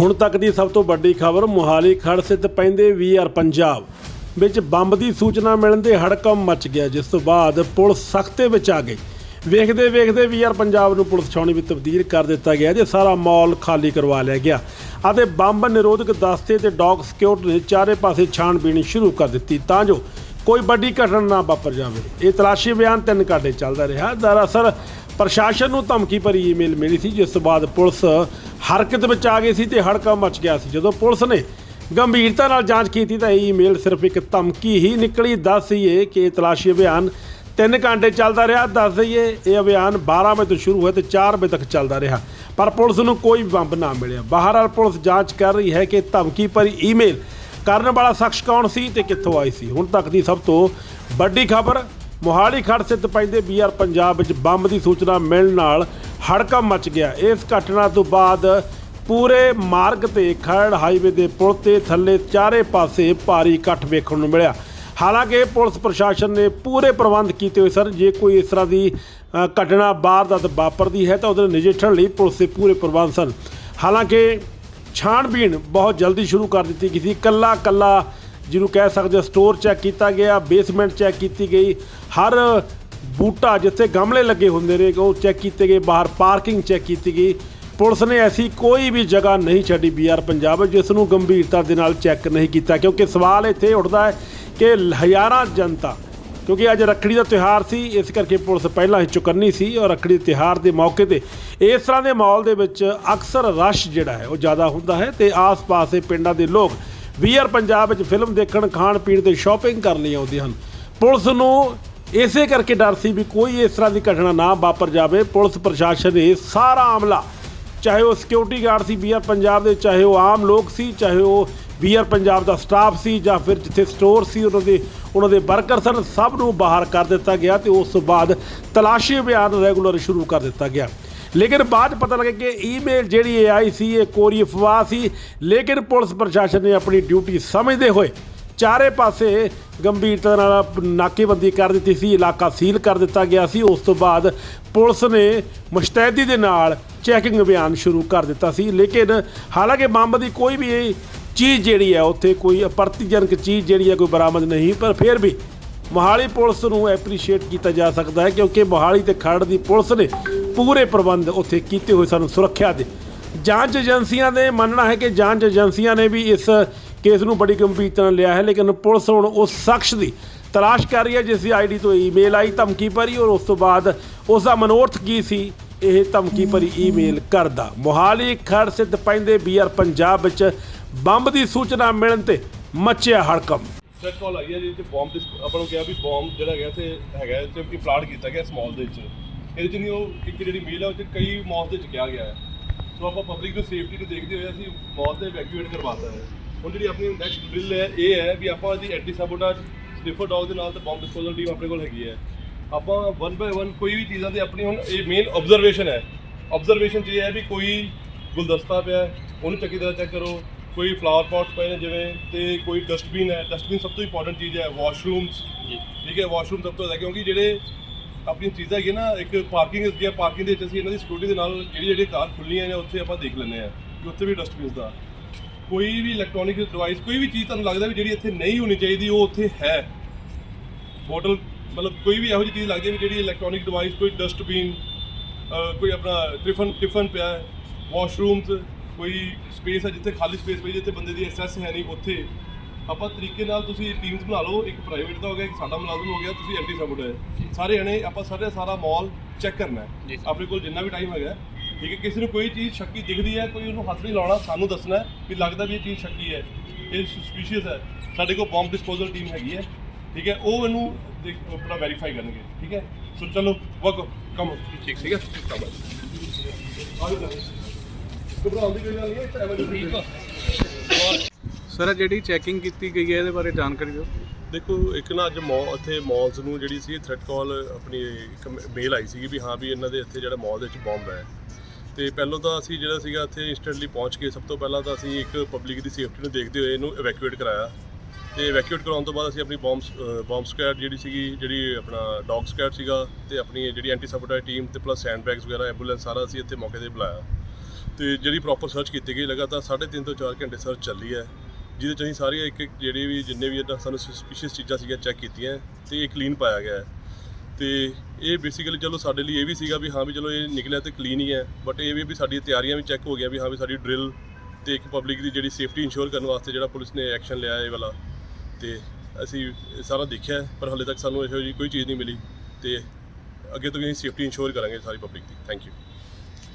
ਹੁਣ ਤੱਕ ਦੀ ਸਭ ਤੋਂ ਵੱਡੀ ਖਬਰ, ਮੁਹਾਲੀ ਖੜ ਸਥਿਤ ਪੈਂਦੇ ਵੀਆਰ ਪੰਜਾਬ। ਵਿੱਚ ਬੰਬ ਦੀ ਸੂਚਨਾ ਮਿਲਣ ਦੇ ਹੜਕੰਪ ਮਚ ਗਿਆ, ਜਿਸ ਤੋਂ ਬਾਅਦ ਪੁਲਿਸ ਸਖਤੇ ਵਿੱਚ ਆ ਗਈ। ਵੇਖਦੇ ਵੇਖਦੇ ਵੀਆਰ ਪੰਜਾਬ ਨੂੰ ਪੁਲਿਸ ਛਾਉਣੀ ਵਿੱਚ ਤਬਦੀਲ ਕਰ ਦਿੱਤਾ ਗਿਆ ਤੇ ਸਾਰਾ ਮਾਲ ਖਾਲੀ ਕਰਵਾ ਲਿਆ ਗਿਆ। ਅਤੇ ਬੰਬ ਨਿਰੋਧਕ ਦਸਤੇ ਤੇ ਡੌਗ ਸਿਕਿਉਰਿਟੀ ਨੇ ਚਾਰੇ ਪਾਸੇ ਛਾਣਬੀਣ ਸ਼ੁਰੂ ਕਰ ਦਿੱਤੀ, ਤਾਂ ਜੋ ਕੋਈ ਵੱਡੀ ਘਟਨਾ ਨਾ ਵਾਪਰ ਜਾਵੇ। ਇਹ ਤਲਾਸ਼ੀ ਬਿਆਨ ਤਿੰਨ ਘੰਟੇ ਚੱਲਦਾ ਰਿਹਾ। ਦਰਅਸਲ ਪ੍ਰਸ਼ਾਸਨ ਨੂੰ ਧਮਕੀ ਭਰੀ ਈਮੇਲ ਮਿਲੀ ਸੀ, ਜਿਸ ਤੋਂ ਬਾਅਦ ਪੁਲਿਸ ਹਰਕਤ ਵਿੱਚ ਆ ਗਈ ਸੀ ਤੇ ਹੜਕਾ ਮਚ ਗਿਆ ਸੀ। ਜਦੋਂ ਪੁਲਿਸ ਨੇ ਗੰਭੀਰਤਾ ਨਾਲ ਜਾਂਚ ਕੀਤੀ ਤਾਂ ਇਹ ਈਮੇਲ ਸਿਰਫ ਇੱਕ ਧਮਕੀ ਹੀ ਨਿਕਲੀ। ਦੱਸ ਦਈਏ ਕਿ ਇਹ ਤਲਾਸ਼ੀ ਅਭਿਆਨ 3 ਘੰਟੇ ਚੱਲਦਾ ਰਿਹਾ। ਦੱਸ ਦਈਏ, ਇਹ ਅਭਿਆਨ 12 ਵਜੇ ਤੋਂ ਸ਼ੁਰੂ ਹੋਇਆ ਤੇ 4 ਵਜੇ ਤੱਕ ਚੱਲਦਾ ਰਿਹਾ। ਪਰ ਪੁਲਿਸ ਨੂੰ ਕੋਈ ਬੰਬ ਨਾ ਮਿਲਿਆ। ਬਹਰਹਾਲ ਪੁਲਿਸ ਜਾਂਚ ਕਰ ਰਹੀ ਹੈ ਕਿ ਧਮਕੀ ਭਰੀ ਈਮੇਲ ਕਰਨ ਵਾਲਾ ਸ਼ਖਸ ਕੌਣ ਸੀ ਤੇ ਕਿੱਥੋਂ ਆਈ ਸੀ। ਹੁਣ ਤੱਕ ਦੀ ਸਭ ਤੋਂ ਵੱਡੀ ਖਬਰ ਮੋਹਾਲੀ ਖੜ ਸਥਿਤ ਪੈਂਦੇ ਬੀਆਰ ਪੰਜਾਬ ਵਿੱਚ ਬੰਬ ਦੀ ਸੂਚਨਾ ਮਿਲਣ ਨਾਲ ਹੜਕਾ ਮਚ ਗਿਆ। ਇਸ ਘਟਨਾ ਤੋਂ ਬਾਅਦ ਪੂਰੇ ਮਾਰਗ ਤੇ ਖਰੜ ਹਾਈਵੇ ਦੇ ਪੁਲ ਤੇ ਥੱਲੇ ਚਾਰੇ ਪਾਸੇ ਭਾਰੀ ਇਕੱਠ ਵੇਖਣ ਨੂੰ ਮਿਲਿਆ। ਹਾਲਾਂਕਿ ਪੁਲਿਸ ਪ੍ਰਸ਼ਾਸਨ ਨੇ ਪੂਰੇ ਪ੍ਰਬੰਧ ਕੀਤੇ ਹੋਏ ਸਨ। ਜੇ ਕੋਈ ਇਸ ਤਰ੍ਹਾਂ ਦੀ ਅ, ਘਟਨਾ ਵਾਰਦਾਤ ਵਾਪਰਦੀ ਹੈ ਤਾਂ ਉਹਦੇ ਨਜਿੱਠਣ ਲਈ ਪੁਲਿਸ ਦੇ ਪੂਰੇ ਪ੍ਰਬੰਧ ਸਨ। ਹਾਲਾਂਕਿ ਛਾਣਬੀਣ ਬਹੁਤ ਜਲਦੀ ਸ਼ੁਰੂ ਕਰ ਦਿੱਤੀ ਗਈ ਸੀ। ਕੱਲਾ ਕੱਲਾ ਜਿਹਨੂੰ ਕਹਿ ਸਕਦੇ ਸਟੋਰ ਚੈੱਕ ਕੀਤਾ ਗਿਆ ਬੇਸਮੈਂਟ ਚੈੱਕ ਕੀਤੀ ਗਈ। ਹਰ ਬੂਟਾ ਜਿੱਥੇ ਗਮਲੇ ਲੱਗੇ ਹੁੰਦੇ ਨੇ, ਉਹ ਚੈੱਕ ਕੀਤੇ ਗਏ। ਬਾਹਰ ਪਾਰਕਿੰਗ ਚੈੱਕ ਕੀਤੀ ਗਈ। ਪੁਲਿਸ ਨੇ ਐਸੀ ਕੋਈ ਵੀ ਜਗ੍ਹਾ ਨਹੀਂ ਛੱਡੀ ਬੀਆਰ ਪੰਜਾਬ ਜਿਸ ਨੂੰ ਗੰਭੀਰਤਾ ਦੇ ਨਾਲ ਚੈੱਕ ਨਹੀਂ ਕੀਤਾ, ਕਿਉਂਕਿ ਸਵਾਲ ਇੱਥੇ ਉੱਠਦਾ ਹੈ ਕਿ ਹਜ਼ਾਰਾਂ ਜਨਤਾ, ਕਿਉਂਕਿ ਅੱਜ ਰੱਖੜੀ ਦਾ ਤਿਉਹਾਰ ਸੀ, ਇਸ ਕਰਕੇ ਪੁਲਿਸ ਪਹਿਲਾਂ ਹੀ ਚੁਕੰਨੀ ਸੀ ਔਰ ਰੱਖੜੀ ਦੇ ਤਿਉਹਾਰ ਦੇ ਮੌਕੇ ਤੇ ਇਸ ਤਰ੍ਹਾਂ ਦੇ ਮਾਹੌਲ ਦੇ ਵਿੱਚ ਅਕਸਰ ਰਸ਼ ਜਿਹੜਾ ਹੈ, ਉਹ ਜ਼ਿਆਦਾ ਹੁੰਦਾ ਹੈ ਤੇ ਆਸ-ਪਾਸ ਦੇ ਪਿੰਡਾਂ ਦੇ ਲੋਕ ਵੀਆਰ ਪੰਜਾਬ ਵਿੱਚ ਫਿਲਮ ਦੇਖਣ, ਖਾਣ, ਪੀਣ ਤੇ ਸ਼ਾਪਿੰਗ ਕਰਨ ਲਈ ਆਉਂਦੇ ਹਨ। ਪੁਲਿਸ ਨੂੰ ਇਸੇ ਕਰਕੇ ਡਰ ਸੀ ਵੀ ਕੋਈ ਇਸ ਤਰ੍ਹਾਂ ਦੀ ਘਟਨਾ ਨਾ ਵਾਪਰ ਜਾਵੇ। ਪੁਲਿਸ ਪ੍ਰਸ਼ਾਸਨ ਨੇ ਸਾਰਾ ਆਮਲਾ ਚਾਹੇ ਉਹ ਸਿਕਿਉਰਿਟੀ ਗਾਰਡ ਸੀ ਬੀਆਰ ਪੰਜਾਬ ਦੇ, ਚਾਹੇ ਉਹ ਆਮ ਲੋਕ ਸੀ, ਚਾਹੇ ਉਹ ਬੀਆਰ ਪੰਜਾਬ ਦਾ ਸਟਾਫ ਸੀ ਜਾਂ ਫਿਰ ਜਿੱਥੇ ਸਟੋਰ ਸੀ, ਉਹਨਾਂ ਦੇ ਉਹਨਾਂ ਦੇ ਵਰਕਰ ਸਨ, ਸਭ ਨੂੰ ਬਾਹਰ ਕਰ ਦਿੱਤਾ ਗਿਆ ਤੇ ਉਸ ਤੋਂ ਬਾਅਦ ਤਲਾਸ਼ੀ ਅਭਿਆਨ ਰੈਗੂਲਰ ਸ਼ੁਰੂ ਕਰ ਦਿੱਤਾ ਗਿਆ। ਲੇਕਿਨ ਬਾਅਦ 'ਚ ਪਤਾ ਲੱਗਾ ਕਿ ਈਮੇਲ ਜਿਹੜੀ ਇਹ ਆਈ ਸੀ, ਇਹ ਕੋਰੀ ਅਫਵਾਹ ਸੀ। ਲੇਕਿਨ ਪੁਲਿਸ ਪ੍ਰਸ਼ਾਸਨ ਨੇ ਆਪਣੀ ਡਿਊਟੀ ਸਮਝਦੇ ਹੋਏ ਚਾਰੇ ਪਾਸੇ ਗੰਭੀਰਤਾ ਨਾਲ ਨਾਕੇਬੰਦੀ ਕਰ ਦਿੱਤੀ ਸੀ, ਇਲਾਕਾ ਸੀਲ ਕਰ ਦਿੱਤਾ ਗਿਆ ਸੀ। ਉਸ ਤੋਂ ਬਾਅਦ ਪੁਲਿਸ ਨੇ ਮੁਸ਼ਤੈਦੀ ਦੇ ਨਾਲ ਚੈਕਿੰਗ ਅਭਿਆਨ ਸ਼ੁਰੂ ਕਰ ਦਿੱਤਾ ਸੀ। ਲੇਕਿਨ ਹਾਲਾਂਕਿ ਬੰਬ ਦੀ ਕੋਈ ਵੀ ਚੀਜ਼ ਜਿਹੜੀ ਹੈ, ਉੱਥੇ ਕੋਈ ਅਪਰਤੀਜਨਕ ਚੀਜ਼ ਜਿਹੜੀ ਹੈ, ਕੋਈ ਬਰਾਮਦ ਨਹੀਂ। ਪਰ ਫਿਰ ਵੀ ਮੋਹਾਲੀ ਪੁਲਿਸ ਨੂੰ ਐਪਰੀਸ਼ੀਏਟ ਕੀਤਾ ਜਾ ਸਕਦਾ ਹੈ, ਕਿਉਂਕਿ ਮੋਹਾਲੀ ਤੇ ਖਰੜ ਦੀ ਪੁਲਿਸ ਨੇ ਪੂਰੇ ਪ੍ਰਬੰਧ ਉੱਥੇ ਕੀਤੇ ਹੋਏ ਸਾਨੂੰ ਸੁਰੱਖਿਆ ਦੇ। ਜਾਂਚ ਏਜੰਸੀਆਂ ਦੇ ਮੰਨਣਾ ਹੈ ਕਿ ਜਾਂਚ ਏਜੰਸੀਆਂ ਨੇ ਵੀ ਇਸ ਕੇਸ ਨੂੰ ਬੜੀ ਗੰਭੀਰਤਾ ਨਾਲ ਲਿਆ ਹੈ, ਲੇਕਿਨ ਪੁਲਿਸ ਹੁਣ ਉਸ ਸ਼ਖਸ ਦੀ ਤਲਾਸ਼ ਕਰ ਰਹੀ ਹੈ, ਜਿਸ ਦੀ ਆਈਡੀ ਤੋਂ ਈਮੇਲ ਆਈ ਧਮਕੀ ਭਰੀ ਔਰ ਉਸ ਤੋਂ ਬਾਅਦ ਉਸ ਦਾ ਮਨੋਰਥ ਕੀ ਸੀ, ਇਹ ਧਮਕੀ ਭਰੀ ਈਮੇਲ ਕਰਦਾ। ਮੋਹਾਲੀ ਖੜ ਸਿੱਧ ਪੈਂਦੇ ਬੀਆਰ ਪੰਜਾਬ ਵਿੱਚ ਬੰਬ ਦੀ ਸੂਚਨਾ ਮਿਲਣ ਤੇ ਮੱਚਿਆ ਹੜਕਮ ਸੈਟ ਕਾਲ ਆਈ ਹੈ ਜਿਹਦੇ ਚ ਬੰਬ ਆਪਾਂ ਨੂੰ ਕਿਹਾ ਵੀ ਬੰਬ ਜਿਹੜਾ ਹੈਗਾ ਤੇ ਹੈਗਾ ਤੇ ਪਲਾਟ ਕੀਤਾ ਗਿਆ ਸਮਾਲ ਦੇ ਵਿੱਚ। ਇਹਦੇ ਚ ਨਹੀਂ ਉਹ ਇੱਕ ਜਿਹੜੀ ਮੇਲ ਹੈ ਉਹ ਚ ਕਈ ਮੌਤ ਦੇ ਚ ਕਿਹਾ ਗਿਆ ਹੈ। ਸੋ ਆਪਾਂ ਪਬਲਿਕ ਦੀ ਸੇਫਟੀ ਨੂੰ ਦੇਖਦੇ ਹੋਏ ਅਸੀਂ ਮੌਤ ਦੇ ਇਵੈਕੂਏਟ ਕਰਵਾਤਾ ਹੈ। ਹੁਣ ਜਿਹੜੀ ਆਪਣੀ ਨੈਕਸਟ ਬਿੱਲ ਹੈ ਇਹ ਹੈ ਵੀ ਆਪਾਂ ਇਹਦੀ ਐਂਟੀ ਸਾਬੋਟਾਜ ਸਨਿਫਰ ਡੌਗ ਦੇ ਨਾਲ ਤੇ ਬੰਬ ਡਿਸਪੋਜ਼ਲ ਟੀਮ ਆਪਣੇ ਕੋਲ ਹੈਗੀ ਹੈ। ਆਪਾਂ ਵਨ ਬਾਏ ਵਨ ਕੋਈ ਵੀ ਚੀਜ਼ਾਂ ਤੇ ਆਪਣੀ ਹੁਣ ਇਹ ਮੇਨ ਆਬਜ਼ਰਵੇਸ਼ਨ ਹੈ। ਆਬਜ਼ਰਵੇਸ਼ਨ ਇਹ ਹੈ ਵੀ ਕੋਈ ਗੁਲਦਸਤਾ ਪਿਆ ਉਹਨੂੰ ਚੰਗੀ ਤਰ੍ਹਾਂ ਚੈੱਕ ਕਰੋ। ਕੋਈ ਫਲਾਵਰ ਪੌਟਸ ਪਏ ਨੇ ਜਿਵੇਂ ਤੇ ਕੋਈ ਡਸਟਬਿਨ ਹੈ। ਡਸਟਬਿਨ ਸਭ ਤੋਂ ਇੰਪੋਰਟੈਂਟ ਚੀਜ਼ ਹੈ ਵਾਸ਼ਰੂਮਸ ਠੀਕ ਹੈ ਵਾਸ਼ਰੂਮ ਸਭ ਤੋਂ ਜ਼ਿਆਦਾ ਕਿਉਂਕਿ ਜਿਹੜੇ ਆਪਣੀ ਚੀਜ਼ਾਂ ਹੈਗੀਆਂ ਨਾ, ਇੱਕ ਪਾਰਕਿੰਗ ਹੁੰਦੀ ਹੈ ਪਾਰਕਿੰਗ ਦੇ ਵਿੱਚ ਅਸੀਂ ਇਹਨਾਂ ਦੀ ਸਿਕਿਉਰਿਟੀ ਦੇ ਨਾਲ ਜਿਹੜੀ ਜਿਹੜੀ ਕਾਰ ਖੁੱਲੀਆਂ ਜਾਂ ਉੱਥੇ ਆਪਾਂ ਦੇਖ ਲੈਂਦੇ ਆ ਕਿ ਉੱਥੇ ਵੀ ਡਸਟਬਿਨਸ ਦਾ। ਕੋਈ ਵੀ ਇਲੈਕਟ੍ਰੋਨਿਕ ਡਿਵਾਈਸ ਕੋਈ ਵੀ ਚੀਜ਼ ਤੁਹਾਨੂੰ ਲੱਗਦਾ ਵੀ ਜਿਹੜੀ ਇੱਥੇ ਨਹੀਂ ਹੋਣੀ ਚਾਹੀਦੀ, ਉਹ ਉੱਥੇ ਹੈ। ਬੋਟਲ ਮਤਲਬ ਕੋਈ ਵੀ ਇਹੋ ਜਿਹੀ ਚੀਜ਼ ਲੱਗਦੀ ਹੈ ਵੀ ਜਿਹੜੀ ਇਲੈਕਟ੍ਰੋਨਿਕ ਡਿਵਾਈਸ ਕੋਈ ਡਸਟਬਿਨ ਕੋਈ ਆਪਣਾ ਟਿਫਨ ਟਿਫਨ ਪਿਆ ਹੈ ਵਾਸ਼ਰੂਮਸ ਕੋਈ ਸਪੇਸ ਹੈ ਜਿੱਥੇ ਖਾਲੀ ਸਪੇਸ ਪਈ, ਜਿੱਥੇ ਬੰਦੇ ਦੀ ਐਕਸੈਸ ਹੈ ਨਹੀਂ, ਉੱਥੇ ਆਪਾਂ ਤਰੀਕੇ ਨਾਲ ਤੁਸੀਂ ਟੀਮਸ ਬਣਾ ਲਓ ਇੱਕ ਪ੍ਰਾਈਵੇਟ ਦਾ ਹੋ ਗਿਆ ਇੱਕ ਸਾਡਾ ਮੁਲਾਜ਼ਮ ਹੋ ਗਿਆ ਤੁਸੀਂ ਐਂਟੀ ਸਬੂਟ ਹੈ ਸਾਰੇ ਜਣੇ ਆਪਾਂ ਸਾਰੇ ਸਾਰਾ ਮਾਲ ਚੈੱਕ ਕਰਨਾ ਹੈ। ਆਪਣੇ ਕੋਲ ਜਿੰਨਾ ਵੀ ਟਾਈਮ ਹੈਗਾ ਠੀਕ ਹੈ ਕਿਸੇ ਨੂੰ ਕੋਈ ਚੀਜ਼ ਸ਼ੱਕੀ ਦਿਖਦੀ ਹੈ ਕੋਈ ਉਹਨੂੰ ਹੱਥ ਨਹੀਂ ਲਾਉਣਾ ਸਾਨੂੰ ਦੱਸਣਾ ਵੀ ਲੱਗਦਾ ਵੀ ਇਹ ਚੀਜ਼ ਸ਼ੱਕੀ ਹੈ। ਇਹ ਸਸਪੀਸ਼ੀਅਸ ਹੈ। ਸਾਡੇ ਕੋਲ ਬੰਬ ਡਿਸਪੋਜ਼ਲ ਟੀਮ ਹੈਗੀ ਹੈ ਠੀਕ ਹੈ ਉਹ ਇਹਨੂੰ ਆਪਣਾ ਵੈਰੀਫਾਈ ਕਰਨਗੇ ਠੀਕ ਹੈ। ਸੋ ਚਲੋ ਵਰਕ ਕਮ ਠੀਕ ਠੀਕ ਹੈ ਕੰਮ ਆਜੋ ਘਬਰਾਉਣ ਦੀ ਕੋਈ ਗੱਲ ਨਹੀਂ ਹੈ ਇੱਥੇ ਐਮਰਜੈਂਸੀ ਸਰ ਜਿਹੜੀ ਚੈਕਿੰਗ ਕੀਤੀ ਗਈ ਹੈ, ਇਹਦੇ ਬਾਰੇ ਜਾਣਕਾਰੀ ਦਿਓ। ਦੇਖੋ, ਇੱਕ ਨਾ ਅੱਜ ਮੌਲ ਇੱਥੇ ਮਾਲਸ ਨੂੰ ਜਿਹੜੀ ਸੀ ਥ੍ਰੈਟ ਕਾਲ ਆਪਣੀ ਇੱਕ ਮੇਲ ਆਈ ਸੀਗੀ ਵੀ ਹਾਂ ਵੀ ਇਹਨਾਂ ਦੇ ਇੱਥੇ ਜਿਹੜਾ ਮਾਲ ਦੇ ਵਿੱਚ ਬੰਬ ਹੈ। ਤੇ ਪਹਿਲਾਂ ਤਾਂ ਅਸੀਂ ਜਿਹੜਾ ਸੀਗਾ, ਇੱਥੇ ਇੰਸਟੈਂਟਲੀ ਪਹੁੰਚ ਕੇ ਸਭ ਤੋਂ ਪਹਿਲਾਂ ਤਾਂ ਅਸੀਂ ਇੱਕ ਪਬਲਿਕ ਦੀ ਸੇਫਟੀ ਨੂੰ ਦੇਖਦੇ ਹੋਏ ਇਹਨੂੰ ਇਵੈਕੂਏਟ ਕਰਾਇਆ। ਤੇ ਇਵੈਕੂਏਟ ਕਰਾਉਣ ਤੋਂ ਬਾਅਦ ਅਸੀਂ ਆਪਣੀ ਬੰਬ ਬੰਬ ਸਕੁਐਡ ਜਿਹੜੀ ਸੀਗੀ, ਜਿਹੜੀ ਆਪਣਾ ਡੌਗ ਸਕੁਐਡ ਸੀਗਾ ਤੇ ਆਪਣੀ ਜਿਹੜੀ ਐਂਟੀ ਸਬੋਟਾਜ ਟੀਮ ਤੇ ਪਲੱਸ ਸੈਂਡ ਬੈਗਸ ਵਗੈਰਾ ਐਂਬੂਲੈਂਸ ਸਾਰਾ ਅਸੀਂ ਇੱਥੇ ਮੌਕੇ ਤੇ ਬੁਲਾਇਆ। ਤੇ ਜਿਹੜੀ ਪ੍ਰੋਪਰ ਸਰਚ ਕੀਤੀ ਗਈ, ਲਗਾਤਾਰ 3.5 ਤੋਂ 4 ਘੰਟੇ ਸਰਚ ਚੱਲੀ ਹੈ। ਜਿਹਦੇ ਚ ਅਸੀਂ ਸਾਰੀਆਂ ਇੱਕ ਇੱਕ ਜਿਹੜੇ ਵੀ ਜਿੰਨੇ ਵੀ ਇਦਾਂ ਸਾਨੂੰ ਸਸਪੀਸ਼ੀਅਸ ਚੀਜ਼ਾਂ ਸੀਗੀਆਂ ਚੈੱਕ ਕੀਤੀਆਂ ਤੇ ਇਹ ਕਲੀਨ ਪਾਇਆ ਗਿਆ ਹੈ। ਤੇ ਇਹ ਬੇਸਿਕਲੀ ਚਲੋ ਸਾਡੇ ਲਈ ਇਹ ਵੀ ਸੀਗਾ ਵੀ ਹਾਂ ਵੀ ਚਲੋ ਇਹ ਨਿਕਲਿਆ ਤੇ ਕਲੀਨ ਹੀ ਹੈ ਬਟ ਇਹ ਵੀ ਵੀ ਸਾਡੀਆਂ ਤਿਆਰੀਆਂ ਵੀ ਚੈੱਕ ਹੋ ਗਈਆਂ ਵੀ ਹਾਂ ਵੀ ਸਾਡੀ ਡਰਿਲ ਤੇ ਇੱਕ ਪਬਲਿਕ ਦੀ ਜਿਹੜੀ ਸੇਫਟੀ ਇੰਸ਼ੋਰ ਕਰਨ ਵਾਸਤੇ ਜਿਹੜਾ ਪੁਲਿਸ ਨੇ ਐਕਸ਼ਨ ਲਿਆ ਇਹ ਵਾਲਾ। ਤੇ ਅਸੀਂ ਸਾਰਾ ਦੇਖਿਆ ਪਰ ਹਾਲੇ ਤੱਕ ਸਾਨੂੰ ਇਹੋ ਜਿਹੀ ਕੋਈ ਚੀਜ਼ ਨਹੀਂ ਮਿਲੀ ਤੇ ਅੱਗੇ ਤੋਂ ਵੀ ਅਸੀਂ ਸੇਫਟੀ ਇੰਸ਼ੋਰ ਕਰਾਂਗੇ ਸਾਰੀ ਪਬਲਿਕ ਦੀ। Thank you